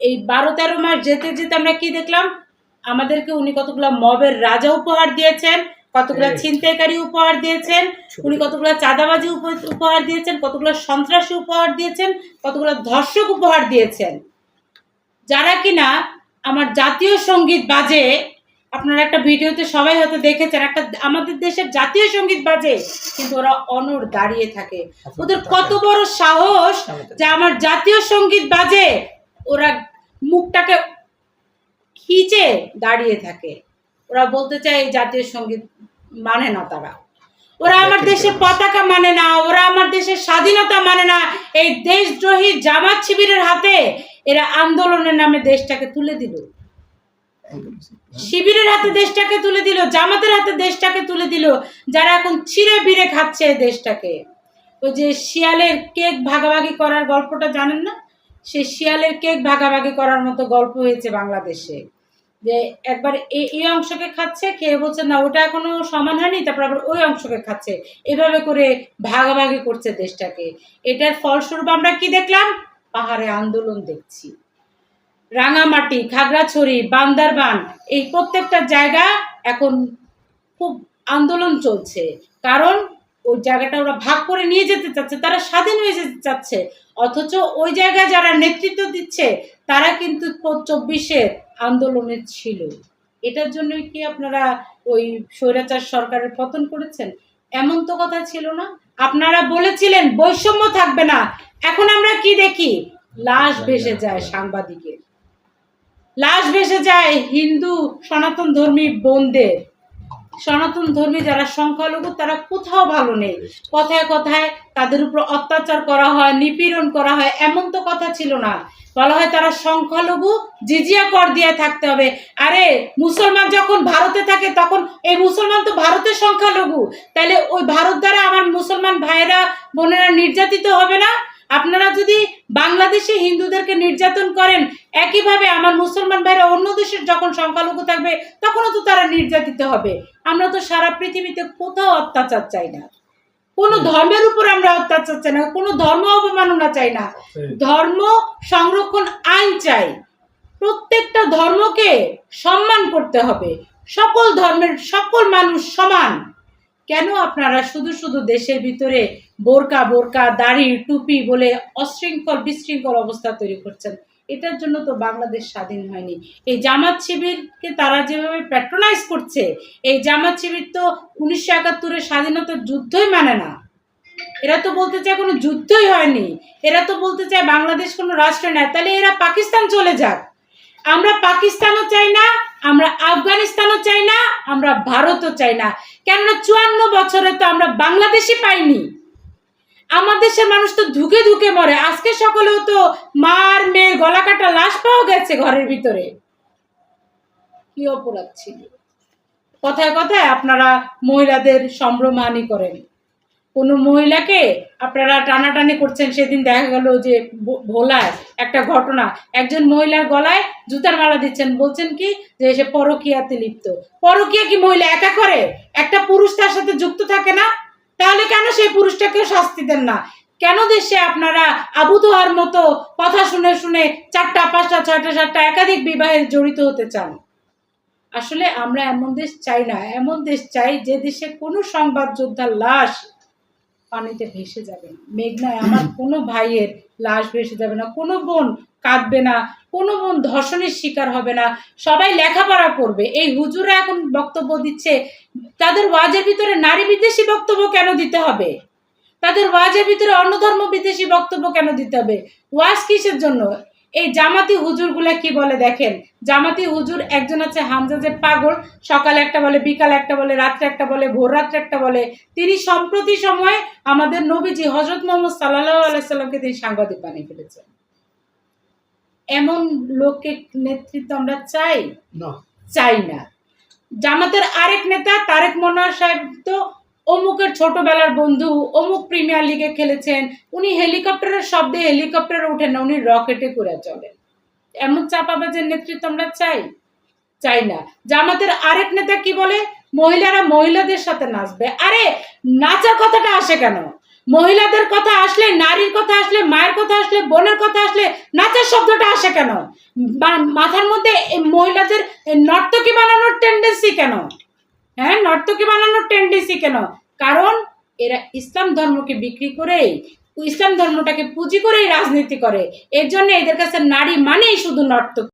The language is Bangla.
এই বারো তেরো মাস যেতে যেতে আমরা কি দেখলাম? আমাদেরকে উনি কতগুলো মবের রাজা উপহার দিয়েছেন কতগুলো এই। ছিনতাইকারী উপহার দিয়েছেন উনি কতগুলো চাঁদাবাজি উপ- উপহার দিয়েছেন কতগুলো সন্ত্রাসী উপহার দিয়েছেন কতগুলো ধর্ষক উপহার দিয়েছেন। যারা কিনা আমার জাতীয় সংগীত বাজে আপনারা একটা ভিডিওতে সবাই হয়তো দেখেছেন একটা আমাদের দেশের জাতীয় সংগীত বাজে কিন্তু ওরা অনর দাঁড়িয়ে থাকে। ওদের কত বড় সাহস যে আমার জাতীয় সংগীত বাজে ওরা মুখটাকে খিচে দাঁড়িয়ে থাকে। ওরা বলতে চায় এই জাতীয় সংগীত মানে না তারা। ওরা আমার দেশে পতাকা মানে না ওরা আমার দেশের স্বাধীনতা মানে না। এই দেশদ্রোহী জামাত শিবিরের হাতে এরা আন্দোলনের নামে দেশটাকে তুলে দিল। শিবিরের হাতে দেশটাকে তুলে দিল জামাতের হাতে দেশটাকে তুলে দিল। যারা এখন ছিঁড়ে বিড়ে খাচ্ছে দেশটাকে। ওই যে শিয়ালের কেক ভাগাভাগি করার গল্পটা জানেন না? সেই শিয়ালের কেক ভাগাভাগি করার মতো গল্প হয়েছে বাংলাদেশে। যে একবার এই এই অংশকে খাচ্ছে, খেয়ে বলছে, না, ওটা এখনও সমান হয়নি, তারপর আবার ওই অংশকে খাচ্ছে। এভাবে করে ভাগাভাগি করছে দেশটাকে। এটার ফলস্বরূপ আমরা কি দেখলাম? পাহাড়ে আন্দোলন দেখছি। রাঙামাটি, খাগড়াছড়ি, বান্দারবান, এই প্রত্যেকটা জায়গা এখন খুব আন্দোলন চলছে। কারণ ওই জায়গাটা ওরা ভাগ করে নিয়ে যেতে চাচ্ছে তারা স্বাধীন হয়ে যেতে চাচ্ছে। অথচ ওই জায়গায় যারা নেতৃত্ব দিচ্ছে তারা কিন্তু চব্বিশে আন্দোলনে ছিল। এটার জন্যই কি আপনারা ওই স্বৈরাচার সরকারের পতন করেছেন? এমন তো কথা ছিল না। আপনারা বলেছিলেন বৈষম্য থাকবে না। এখন আমরা কি দেখি? লাশ ভেসে যায় সাংবাদিকের। লাশ ভেসে যায় হিন্দু সনাতন ধর্মী বোনদের সনাতন ধর্মী যারা সংখ্যালঘু তারা কোথাও ভালো নেই। কথায় কথায় তাদের উপর অত্যাচার করা হয় নিপীড়ন করা হয় এমন তো কথা ছিল না। বলা হয় তারা সংখ্যালঘু জিজিয়া কর দিয়ে থাকতে হবে। আরে মুসলমান যখন ভারতে থাকে তখন এই মুসলমান তো ভারতের সংখ্যালঘু। তাহলে ওই ভারত দ্বারা আমার মুসলমান ভাইয়েরা বোনেরা নির্যাতিত হবে না? আপনারা যদি বাংলাদেশে হিন্দুদেরকে নির্যাতন করেন একইভাবে আমার মুসলমান ভাইরা অন্য দেশের যখন সংখ্যালঘু থাকবে তখনও তো তারা নির্যাতিত হবে। আমরা তো সারা পৃথিবীতে কোথাও অত্যাচার চাই না। কোনো ধর্মের উপর আমরা অত্যাচার চাই না কোনো ধর্ম অবমাননা চাই না। ধর্ম সংরক্ষণ আইন চাই। প্রত্যেকটা ধর্মকে সম্মান করতে হবে। সকল ধর্মের সকল মানুষ সমান। কেন আপনারা শুধু শুধু দেশের ভিতরে বোরকা বোরকা, দাড়ি, টুপি বলে অশৃঙ্খল, বিশৃঙ্খল অবস্থা তৈরি করছেন? এটার জন্য তো বাংলাদেশ স্বাধীন হয়নি। এই জামাত শিবিরকে তারা যেভাবে প্যাট্রোনাইজ করছে, এই জামাত শিবির তো উনিশশো একাত্তরের স্বাধীনতার যুদ্ধই মানে না। এরা তো বলতে চায় কোনো যুদ্ধই হয়নি। এরা তো বলতে চায় বাংলাদেশ কোনো রাষ্ট্র নয় তাহলে এরা পাকিস্তান চলে যাক। আমরা পাকিস্তানও চাই না আমরা আফগানিস্তানও চাই না, আমরা ভারতও চাই না। কেননা চুয়ান্ন বছরে তো আমরা বাংলাদেশই পাইনি। আমার দেশের মানুষ তো ধুকে ধুকে মরে। আজকে সকালেও তো মার মেয়ের গলা কাটা লাশ পাওয়া গেছে ঘরের ভিতরে। কি অপরাধ ছিল? কথায় কথায় আপনারা মহিলাদের সম্ভ্রমহানি করেন। কোনো মহিলাকে আপনারা টানাটানি করছেন, সেদিন দেখা গেল যে ভোলায় একটা ঘটনা। একজন মহিলার গলায় জুতার মালা দিচ্ছেন, বলছেন কি যে সে পরকিয়াতে লিপ্ত। পরকিয়া কি মহিলা একা করে? একটা পুরুষ তার সাথে যুক্ত থাকে না? তাহলে কেন সেই পুরুষটাকেও শাস্তি দেন না? কেন দেশে আপনারা আবু তোহার মতো কথা শুনে শুনে চারটা, পাঁচটা, ছয়টা, সাতটা একাধিক বিবাহে জড়িত হতে চান? আসলে আমরা এমন দেশ চাই না। এমন দেশ চাই যে দেশে কোনো সংবাদ যোদ্ধার লাশ পানিতে ভেসে যাবে না। মেঘনায় আমার কোনো ভাইয়ের লাশ ভেসে যাবে না, কোনো বোন কাঁদবে না, কোনো বোন ধর্ষণের শিকার হবে না, সবাই লেখাপড়া করবে। এই হুজুরা এখন বক্তব্য দিচ্ছে, তাদের ওয়াজের ভিতরে নারী বিদ্বেষী বক্তব্য কেন দিতে হবে? তাদের ওয়াজের ভিতরে অন্য ধর্ম বিদ্বেষী বক্তব্য কেন দিতে হবে? ওয়াজ কিসের জন্য? এই জামাতি হুজুরগুলা কি বলে দেখেন? জামাতি হুজুর একজন আছে হামজা যে পাগল সকালে একটা বলে বিকাল একটা বলে রাত্রে একটা বলে ভোর রাত্রে একটা বলে। তিনি সম্প্রতি সময়ে আমাদের নবীজি হজরত মোহাম্মদ সাল্লাহ আলাইসাল্লামকে তিনি সাংবাদিক বানিয়ে ফেলেছেন। এমন লোককে নেতৃত্ব আমরা চাই? না। চাই না। জামাতের আরেক নেতা তারেক মনোয়ার সাহেব তো অমুকের ছোটবেলার বন্ধু, অমুক প্রিমিয়ার লিগে খেলেছেন, উনি হেলিকপ্টারের শব্দে হেলিকপ্টারে ওঠেন না, উনি রকেটে করে চলেন এমন চাপাবাজের নেতৃত্ব আমরা চাই? চাই না। জামাতের আরেক নেতা কি বলে? মহিলারা মহিলাদের সাথে নাচবে। আরে, নাচার কথাটা আসে কেন? মহিলাদের কথা আসলে, নারীর কথা আসলে, মায়ের কথা আসলে, বোনের কথা আসলে, নাচের শব্দটা আসে কেন? মাথার মধ্যে মহিলাদের নর্তকী বানানোর টেন্ডেন্সি কেন? হ্যাঁ নর্তকী বানানোর টেন্ডেন্সি কেন? কারণ এরা ইসলাম ধর্মকে বিক্রি করেই, ইসলাম ধর্মটাকে পুঁজি করেই রাজনীতি করে। এর জন্য এদের কাছে নারী মানেই শুধু নর্তক।